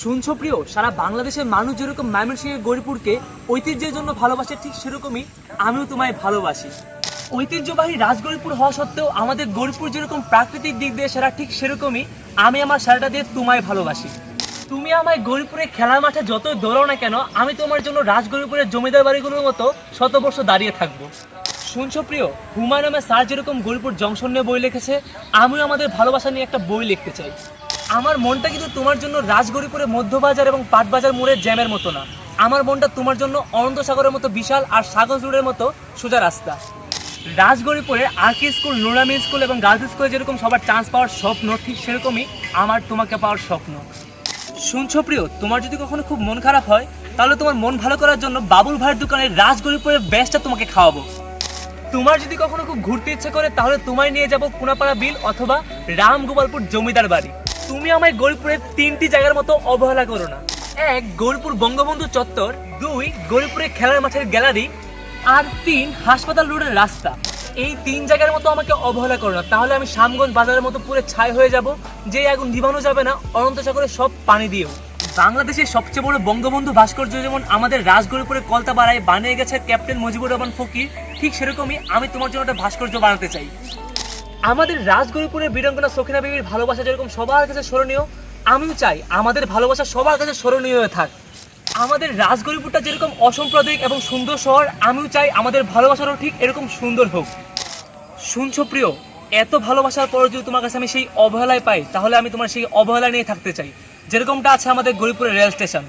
শুনছো প্রিয়? সারা বাংলাদেশের মানুষ যেরকম ময়মনসিংহের গরিপুরকে ঐতিহ্যের জন্য ভালোবাসে, ঠিক সেরকমই আমিও তোমায় ভালোবাসি। ঐতিহ্যবাহী রাজগরিপুর হওয়া সত্ত্বেও আমাদের গরিপুর যেরকম প্রাকৃতিক দিক দিয়ে সেরা, ঠিক সেরকমই আমি আমার সারাটা দিয়ে তোমায় ভালোবাসি। তুমি আমায় গরিপুরে খেলার মাঠে যতই দৌড়াও না কেন, আমি তোমার জন্য রাজগরিপুরের জমিদার বাড়িগুলোর মতো শত বর্ষ দাঁড়িয়ে থাকব। শুনছো প্রিয়? হুমায়ুন নামে স্যার যেরকম গরিপুর জংশন নিয়ে বই লিখেছে, আমিও আমাদের ভালোবাসা নিয়ে একটা বই লিখতে চাই। আমার মনটা কিন্তু তোমার জন্য রাজগরিপুরে মধ্যবাজার এবং পাটবাজার মোড়ের জ্যামের মতো না। আমার মনটা তোমার জন্য অনন্ত সাগরের মতো বিশাল আর সাগর রোডের মতো সোজা রাস্তা। রাজগরিপুরে আরকে স্কুল নুরামি স্কুল এবং গার্লস স্কুলে যেরকম সবার চান্স পাওয়ার স্বপ্ন, ঠিক সেরকমই আমার তোমাকে পাওয়ার স্বপ্ন। শুনছো প্রিয়, তোমার যদি কখনো খুব মন খারাপ হয়, তাহলে তোমার মন ভালো করার জন্য বাবুল ভাইয়ের দোকানে রাজগরিপুরের ব্যাসটা তোমাকে খাওয়াবো। তোমার যদি কখনো খুব ঘুরতে ইচ্ছে করে, তাহলে তোমায় নিয়ে যাব কোনাপাড়া বিল অথবা রামগোপালপুর জমিদার বাড়ি। তুমি আমায় গরিপুরের তিনটি জায়গার মতো অবহেলা করো না। এক, গরিপুর বঙ্গবন্ধু চত্বর। দুই গরিপুরের খেলার মাঠের গ্যালারি। আর তিন, হাসপাতাল রোডের রাস্তা। এই তিন জায়গার মতো আমাকে অবহেলা করো না। তাহলে আমি শামগঞ্জ বাজারের মতো পুরো ছাই হয়ে যাব যে আগুন নিভানো যাবে না, অনন্ত সাগরে সব পানি দিয়েও। বাংলাদেশের সবচেয়ে বড় বঙ্গবন্ধু ভাস্কর্য যেমন আমাদের রাজগরিপুরে কলতাপাড়ায় বানিয়ে গেছে ক্যাপ্টেন মুজিবুর রহমান ফকির, ঠিক সেরকমই আমি তোমার জন্য একটা ভাস্কর্য বানাতে চাই। আমাদের রাজগরিপুরের বীরাঙ্গনা সখিনা বিবির ভালোবাসা যেরকম সবার কাছে স্মরণীয়, আমিও চাই আমাদের ভালোবাসা সবার কাছে স্মরণীয় হয়ে থাক। আমাদের রাজগরিপুরটা যেরকম অসাম্প্রদায়িক এবং সুন্দর শহর, আমিও চাই আমাদের ভালোবাসারও ঠিক এরকম সুন্দর হোক। শুনছো প্রিয়, এত ভালোবাসার পর যদি তোমার কাছে আমি সেই অবহেলায় পাই, তাহলে আমি তোমার সেই অবহেলা নিয়ে থাকতে চাই। যেরকমটা আছে আমাদের গরিপুরের রেল স্টেশন।